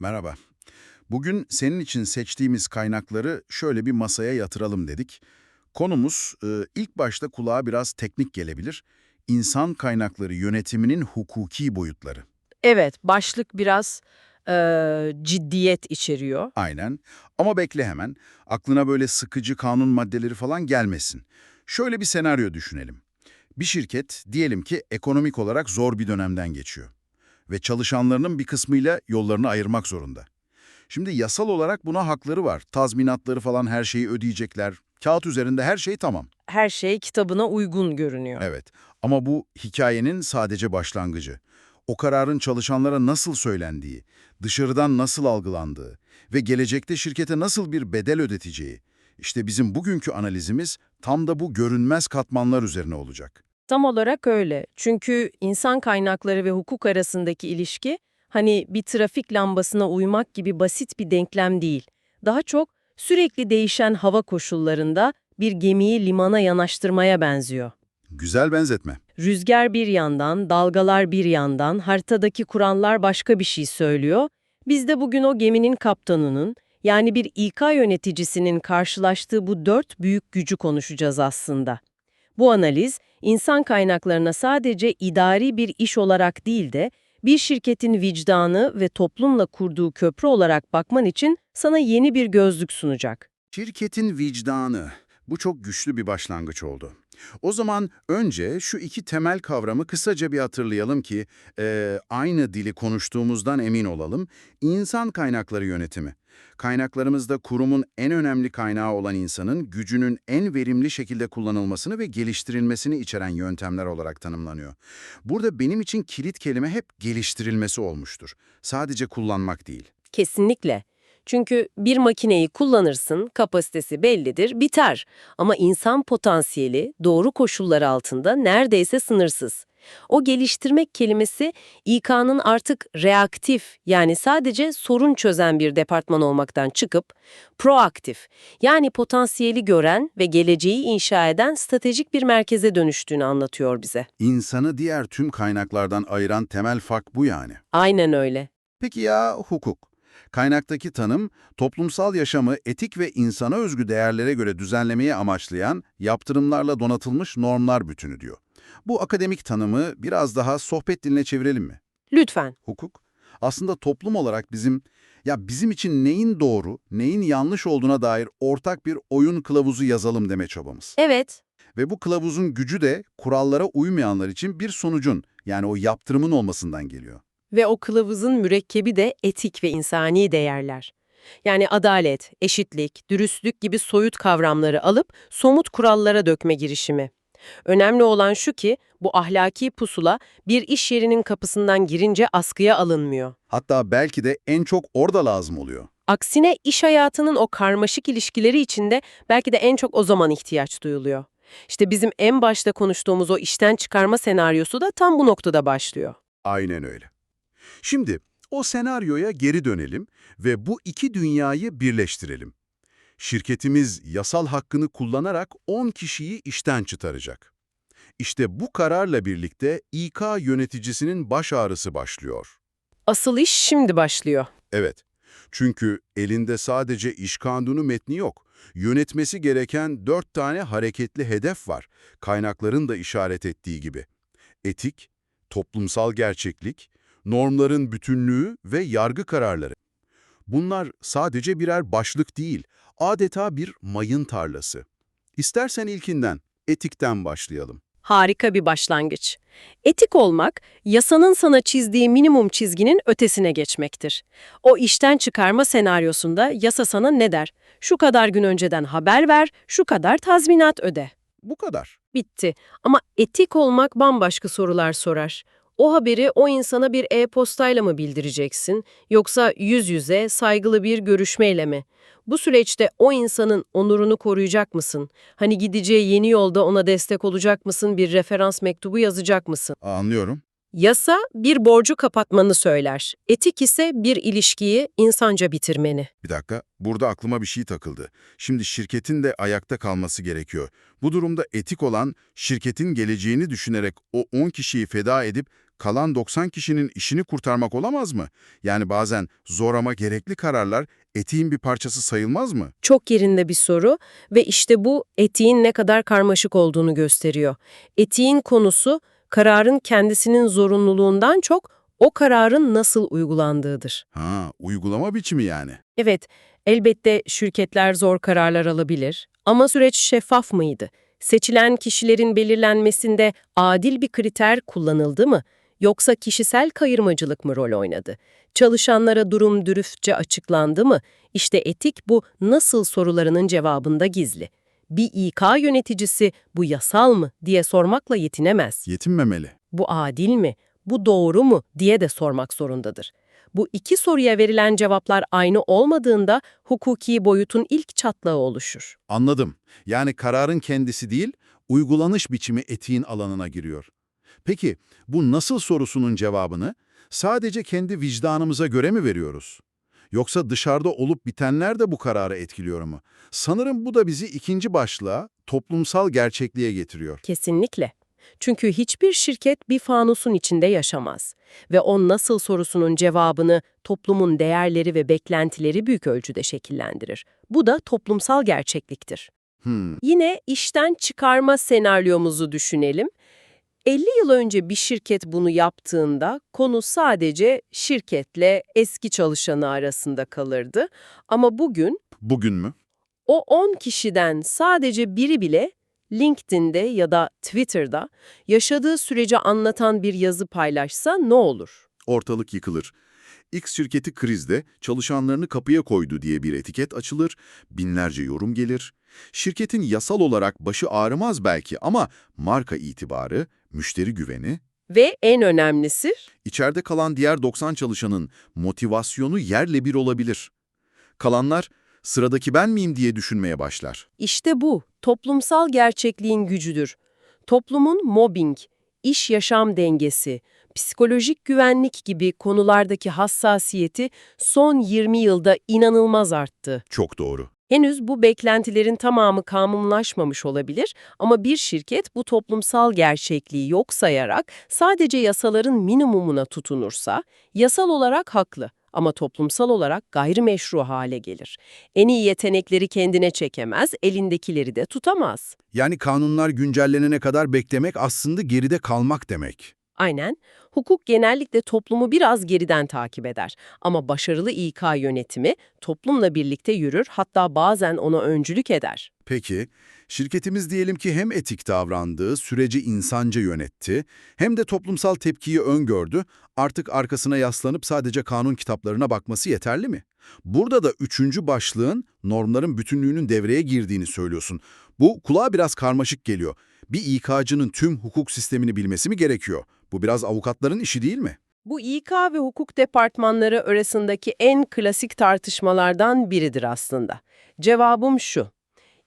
Merhaba. Bugün senin için seçtiğimiz kaynakları şöyle bir masaya yatıralım dedik. Konumuz e, ilk başta kulağa biraz teknik gelebilir. İnsan kaynakları yönetiminin hukuki boyutları. Evet, başlık biraz eee, ciddiyet içeriyor. Aynen. Ama bekle hemen. Aklına böyle sıkıcı kanun maddeleri falan gelmesin. Şöyle bir senaryo düşünelim. Bir şirket diyelim ki ekonomik olarak zor bir dönemden geçiyor. Ve çalışanlarının bir kısmıyla yollarını ayırmak zorunda. Şimdi yasal olarak buna hakları var. Tazminatları falan her şeyi ödeyecekler. Kağıt üzerinde her şey tamam. Her şey kitabına uygun görünüyor. Evet ama bu hikayenin sadece başlangıcı. O kararın çalışanlara nasıl söylendiği, dışarıdan nasıl algılandığı ve gelecekte şirkete nasıl bir bedel ödeteceği, işte bizim bugünkü analizimiz tam da bu görünmez katmanlar üzerine olacak. Tam olarak öyle. Çünkü insan kaynakları ve hukuk arasındaki ilişki hani bir trafik lambasına uymak gibi basit bir denklem değil. Daha çok sürekli değişen hava koşullarında bir gemiyi limana yanaştırmaya benziyor. Güzel benzetme. Rüzgar bir yandan, dalgalar bir yandan, haritadaki kuranlar başka bir şey söylüyor. Biz de bugün o geminin kaptanının, yani bir İK yöneticisinin karşılaştığı bu dört büyük gücü konuşacağız aslında. Bu analiz, insan kaynaklarına sadece idari bir iş olarak değil de, bir şirketin vicdanı ve toplumla kurduğu köprü olarak bakman için sana yeni bir gözlük sunacak. Şirketin vicdanı. Bu çok güçlü bir başlangıç oldu. O zaman önce şu iki temel kavramı kısaca bir hatırlayalım ki eee, aynı dili konuştuğumuzdan emin olalım. İnsan kaynakları yönetimi. Kaynaklarımızda kurumun en önemli kaynağı olan insanın gücünün en verimli şekilde kullanılmasını ve geliştirilmesini içeren yöntemler olarak tanımlanıyor. Burada benim için kilit kelime hep geliştirilmesi olmuştur. Sadece kullanmak değil. Kesinlikle. Çünkü bir makineyi kullanırsın, kapasitesi bellidir, biter. Ama insan potansiyeli doğru koşullar altında neredeyse sınırsız. O geliştirmek kelimesi İK'nın artık reaktif yani sadece sorun çözen bir departman olmaktan çıkıp proaktif yani potansiyeli gören ve geleceği inşa eden stratejik bir merkeze dönüştüğünü anlatıyor bize. İnsanı diğer tüm kaynaklardan ayıran temel fark bu yani. Aynen öyle. Peki ya hukuk? Kaynaktaki tanım, toplumsal yaşamı etik ve insana özgü değerlere göre düzenlemeyi amaçlayan yaptırımlarla donatılmış normlar bütünü diyor. Bu akademik tanımı biraz daha sohbet diline çevirelim mi? Lütfen. Hukuk, aslında toplum olarak bizim, ya bizim için neyin doğru, neyin yanlış olduğuna dair ortak bir oyun kılavuzu yazalım deme çabamız. Evet, Ve bu kılavuzun gücü de kurallara uymayanlar için bir sonucun, yani o yaptırımın olmasından geliyor. Ve o kılavuzun mürekkebi de etik ve insani değerler. Yani adalet, eşitlik, dürüstlük gibi soyut kavramları alıp somut kurallara dökme girişimi. Önemli olan şu ki bu ahlaki pusula bir iş yerinin kapısından girince askıya alınmıyor. Hatta belki de en çok orada lazım oluyor. Aksine iş hayatının o karmaşık ilişkileri içinde belki de en çok o zaman ihtiyaç duyuluyor. İşte bizim en başta konuştuğumuz o işten çıkarma senaryosu da tam bu noktada başlıyor. Aynen öyle. Şimdi o senaryoya geri dönelim ve bu iki dünyayı birleştirelim. Şirketimiz yasal hakkını kullanarak 10 kişiyi işten çıkaracak. İşte bu kararla birlikte İK yöneticisinin baş ağrısı başlıyor. Asıl iş şimdi başlıyor. Evet, çünkü elinde sadece iş kanunu metni yok. Yönetmesi gereken dört tane hareketli hedef var, kaynakların da işaret ettiği gibi. Etik, toplumsal gerçeklik, normların bütünlüğü ve yargı kararları. Bunlar sadece birer başlık değil, adeta bir mayın tarlası. İstersen ilkinden, etikten başlayalım. Harika bir başlangıç. Etik olmak, yasanın sana çizdiği minimum çizginin ötesine geçmektir. O işten çıkarma senaryosunda yasa sana ne der? Şu kadar gün önceden haber ver, şu kadar tazminat öde. Bu kadar. Bitti. Ama etik olmak bambaşka sorular sorar. O haberi o insana bir e-postayla mı bildireceksin, yoksa yüz yüze saygılı bir görüşmeyle mi? Bu süreçte o insanın onurunu koruyacak mısın? Hani gideceği yeni yolda ona destek olacak mısın, bir referans mektubu yazacak mısın? Anlıyorum. Yasa bir borcu kapatmanı söyler. Etik ise bir ilişkiyi insanca bitirmeni. Bir dakika, burada aklıma bir şey takıldı. Şimdi şirketin de ayakta kalması gerekiyor. Bu durumda etik olan, şirketin geleceğini düşünerek o 10 kişiyi feda edip kalan 90 kişinin işini kurtarmak olamaz mı? Yani bazen zor ama gerekli kararlar etiğin bir parçası sayılmaz mı? Çok yerinde bir soru ve işte bu etiğin ne kadar karmaşık olduğunu gösteriyor. Etiğin konusu kararın kendisinin zorunluluğundan çok o kararın nasıl uygulandığıdır. Ha, uygulama biçimi yani. Evet, elbette şirketler zor kararlar alabilir ama süreç şeffaf mıydı? Seçilen kişilerin belirlenmesinde adil bir kriter kullanıldı mı? Yoksa kişisel kayırmacılık mı rol oynadı? Çalışanlara durum dürüstçe açıklandı mı? İşte etik bu nasıl sorularının cevabında gizli. Bir İK yöneticisi bu yasal mı diye sormakla yetinemez. Yetinmemeli. Bu adil mi? Bu doğru mu diye de sormak zorundadır. Bu iki soruya verilen cevaplar aynı olmadığında hukuki boyutun ilk çatlağı oluşur. Anladım. Yani kararın kendisi değil, uygulanış biçimi etiğin alanına giriyor. Peki, bu nasıl sorusunun cevabını sadece kendi vicdanımıza göre mi veriyoruz? Yoksa dışarıda olup bitenler de bu kararı etkiliyor mu? Sanırım bu da bizi ikinci başlığa, toplumsal gerçekliğe getiriyor. Kesinlikle. Çünkü hiçbir şirket bir fanusun içinde yaşamaz ve o nasıl sorusunun cevabını toplumun değerleri ve beklentileri büyük ölçüde şekillendirir. Bu da toplumsal gerçekliktir. Hmm, Yine işten çıkarma senaryomuzu düşünelim. 50 yıl önce bir şirket bunu yaptığında konu sadece şirketle eski çalışanı arasında kalırdı. Ama bugün bugün mü? o 10 kişiden sadece biri bile LinkedIn'de ya da Twitter'da yaşadığı süreci anlatan bir yazı paylaşsa ne olur? Ortalık yıkılır. X şirketi krizde çalışanlarını kapıya koydu diye bir etiket açılır, binlerce yorum gelir. Şirketin yasal olarak başı ağrımaz belki ama marka itibarı, müşteri güveni, Ve en önemlisi içeride kalan diğer 90 çalışanın motivasyonu yerle bir olabilir. Kalanlar sıradaki ben miyim diye düşünmeye başlar. İşte bu, toplumsal gerçekliğin gücüdür. Toplumun mobbing, iş-yaşam dengesi, psikolojik güvenlik gibi konulardaki hassasiyeti son 20 yılda inanılmaz arttı. Çok doğru. Henüz bu beklentilerin tamamı kanunlaşmamış olabilir ama bir şirket bu toplumsal gerçekliği yok sayarak sadece yasaların minimumuna tutunursa, yasal olarak haklı ama toplumsal olarak gayrimeşru hale gelir. En iyi yetenekleri kendine çekemez, elindekileri de tutamaz. Yani kanunlar güncellenene kadar beklemek aslında geride kalmak demek. Aynen, hukuk genellikle toplumu biraz geriden takip eder. Ama başarılı İK yönetimi toplumla birlikte yürür, hatta bazen ona öncülük eder. Peki, şirketimiz diyelim ki hem etik davrandı, süreci insanca yönetti, hem de toplumsal tepkiyi öngördü, artık arkasına yaslanıp sadece kanun kitaplarına bakması yeterli mi? Burada da üçüncü başlığın normların bütünlüğünün devreye girdiğini söylüyorsun. Bu kulağa biraz karmaşık geliyor. Bir İK'cının tüm hukuk sistemini bilmesi mi gerekiyor? Bu biraz avukatların işi değil mi? Bu İK ve hukuk departmanları arasındaki en klasik tartışmalardan biridir aslında. Cevabım şu.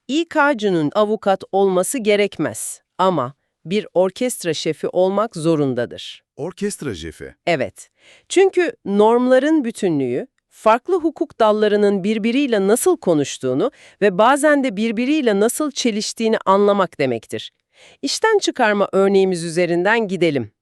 İK'cının avukat olması gerekmez ama bir orkestra şefi olmak zorundadır. Orkestra şefi. Evet. Çünkü normların bütünlüğü, farklı hukuk dallarının birbiriyle nasıl konuştuğunu ve bazen de birbiriyle nasıl çeliştiğini anlamak demektir. İşten çıkarma örneğimiz üzerinden gidelim.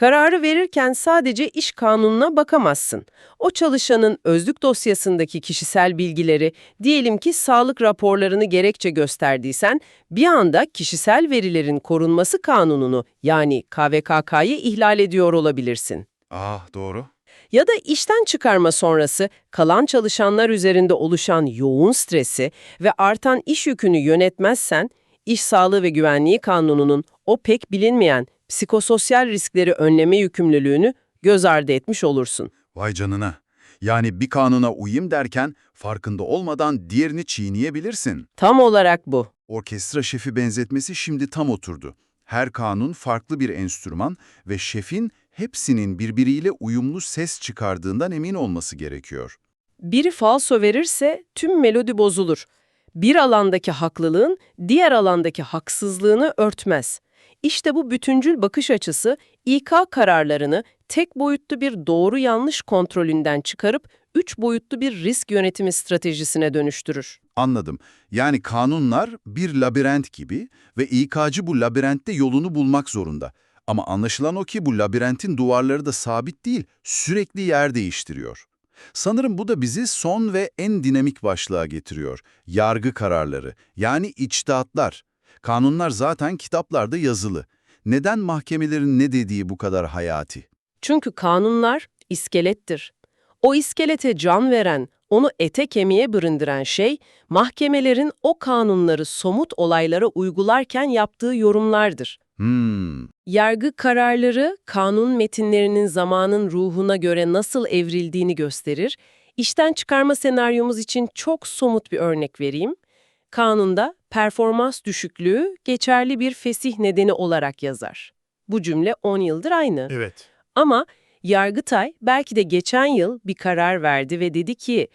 Kararı verirken sadece iş kanununa bakamazsın. O çalışanın özlük dosyasındaki kişisel bilgileri, diyelim ki sağlık raporlarını gerekçe gösterdiysen, bir anda kişisel verilerin korunması kanununu yani KVKK'yı ihlal ediyor olabilirsin. Ah doğru. Ya da işten çıkarma sonrası kalan çalışanlar üzerinde oluşan yoğun stresi ve artan iş yükünü yönetmezsen, iş sağlığı ve güvenliği kanununun o pek bilinmeyen psikososyal riskleri önleme yükümlülüğünü göz ardı etmiş olursun. Vay canına. Yani bir kanuna uyayım derken farkında olmadan diğerini çiğneyebilirsin. Tam olarak bu. Orkestra şefi benzetmesi şimdi tam oturdu. Her kanun farklı bir enstrüman ve şefin hepsinin birbiriyle uyumlu ses çıkardığından emin olması gerekiyor. Biri falso verirse tüm melodi bozulur. Bir alandaki haklılığın diğer alandaki haksızlığını örtmez. İşte bu bütüncül bakış açısı İK kararlarını tek boyutlu bir doğru yanlış kontrolünden çıkarıp üç boyutlu bir risk yönetimi stratejisine dönüştürür. Anladım. Yani kanunlar bir labirent gibi ve İK'cı bu labirentte yolunu bulmak zorunda. Ama anlaşılan o ki bu labirentin duvarları da sabit değil, sürekli yer değiştiriyor. Sanırım bu da bizi son ve en dinamik başlığa getiriyor. Yargı kararları, yani içtihatlar. Kanunlar zaten kitaplarda yazılı. Neden mahkemelerin ne dediği bu kadar hayati? Çünkü kanunlar iskelettir. O iskelete can veren, onu ete kemiğe büründüren şey, mahkemelerin o kanunları somut olaylara uygularken yaptığı yorumlardır. Hmm, Yargı kararları, kanun metinlerinin zamanın ruhuna göre nasıl evrildiğini gösterir. İşten çıkarma senaryomuz için çok somut bir örnek vereyim. Kanunda performans düşüklüğü geçerli bir fesih nedeni olarak yazar. Bu cümle 10 yıldır aynı. Evet. Ama Yargıtay belki de geçen yıl bir karar verdi ve dedi ki,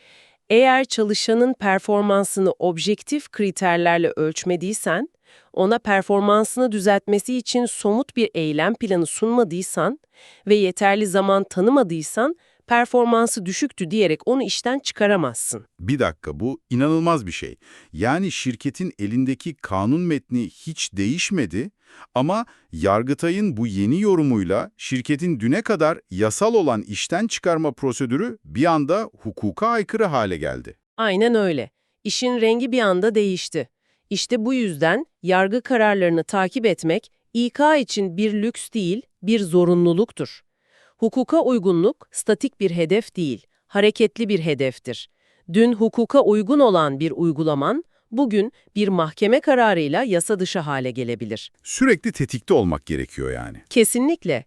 eğer çalışanın performansını objektif kriterlerle ölçmediysen, ona performansını düzeltmesi için somut bir eylem planı sunmadıysan ve yeterli zaman tanımadıysan, performansı düşüktü diyerek onu işten çıkaramazsın. bir dakika bu inanılmaz bir şey. Yani şirketin elindeki kanun metni hiç değişmedi ama Yargıtay'ın bu yeni yorumuyla şirketin düne kadar yasal olan işten çıkarma prosedürü bir anda hukuka aykırı hale geldi. Aynen öyle. İşin rengi bir anda değişti. İşte bu yüzden yargı kararlarını takip etmek İK için bir lüks değil, bir zorunluluktur. Hukuka uygunluk statik bir hedef değil, hareketli bir hedeftir. Dün hukuka uygun olan bir uygulaman, bugün bir mahkeme kararıyla yasa dışı hale gelebilir. Sürekli tetikte olmak gerekiyor yani. Kesinlikle.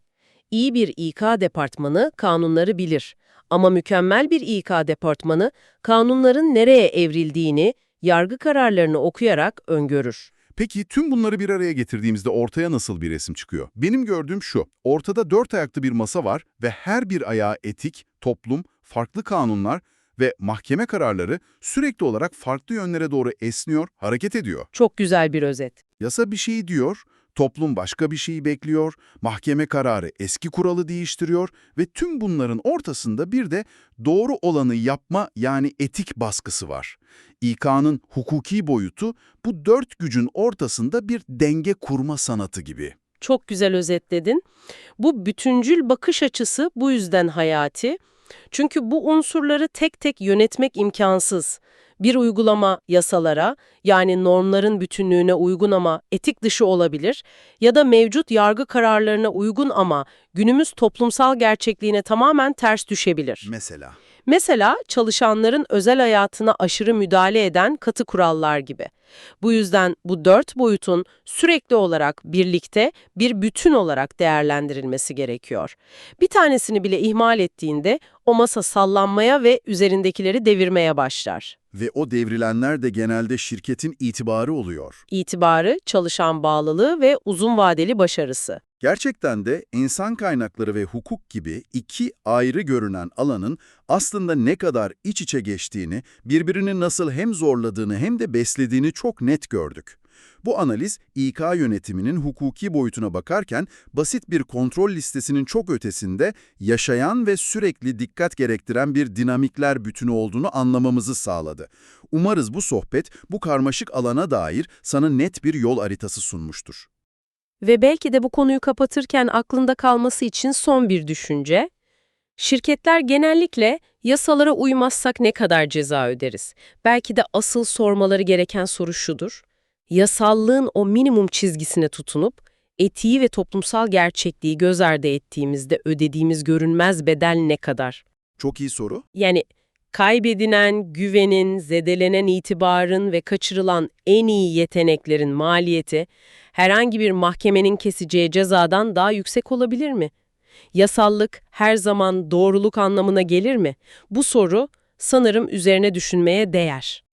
İyi bir İK departmanı kanunları bilir. Ama mükemmel bir İK departmanı kanunların nereye evrildiğini, yargı kararlarını okuyarak öngörür. Peki tüm bunları bir araya getirdiğimizde ortaya nasıl bir resim çıkıyor? Benim gördüğüm şu, ortada dört ayaklı bir masa var ve her bir ayağı etik, toplum, farklı kanunlar ve mahkeme kararları sürekli olarak farklı yönlere doğru esniyor, hareket ediyor. Çok güzel bir özet. Yasa bir şey diyor, toplum başka bir şeyi bekliyor, mahkeme kararı eski kuralı değiştiriyor ve tüm bunların ortasında bir de doğru olanı yapma yani etik baskısı var. İK'nın hukuki boyutu bu dört gücün ortasında bir denge kurma sanatı gibi. Çok güzel özetledin. Bu bütüncül bakış açısı bu yüzden hayati. Çünkü bu unsurları tek tek yönetmek imkansız. Bir uygulama yasalara, yani normların bütünlüğüne uygun ama etik dışı olabilir ya da mevcut yargı kararlarına uygun ama günümüz toplumsal gerçekliğine tamamen ters düşebilir. Mesela? Mesela çalışanların özel hayatına aşırı müdahale eden katı kurallar gibi. Bu yüzden bu dört boyutun sürekli olarak birlikte bir bütün olarak değerlendirilmesi gerekiyor. Bir tanesini bile ihmal ettiğinde o masa sallanmaya ve üzerindekileri devirmeye başlar. Ve o devrilenler de genelde şirketin itibarı oluyor. İtibarı, çalışan bağlılığı ve uzun vadeli başarısı. Gerçekten de insan kaynakları ve hukuk gibi iki ayrı görünen alanın aslında ne kadar iç içe geçtiğini, birbirini nasıl hem zorladığını hem de beslediğini çok net gördük. Bu analiz, İK yönetiminin hukuki boyutuna bakarken basit bir kontrol listesinin çok ötesinde yaşayan ve sürekli dikkat gerektiren bir dinamikler bütünü olduğunu anlamamızı sağladı. Umarız bu sohbet bu karmaşık alana dair sana net bir yol haritası sunmuştur. Ve belki de bu konuyu kapatırken aklında kalması için son bir düşünce. Şirketler genellikle yasalara uymazsak ne kadar ceza öderiz? Belki de asıl sormaları gereken soru şudur. Yasallığın o minimum çizgisine tutunup etiği ve toplumsal gerçekliği göz ardı ettiğimizde ödediğimiz görünmez bedel ne kadar? Çok iyi soru. Yani kaybedilen güvenin, zedelenen itibarın ve kaçırılan en iyi yeteneklerin maliyeti herhangi bir mahkemenin keseceği cezadan daha yüksek olabilir mi? Yasallık her zaman doğruluk anlamına gelir mi? Bu soru sanırım üzerine düşünmeye değer.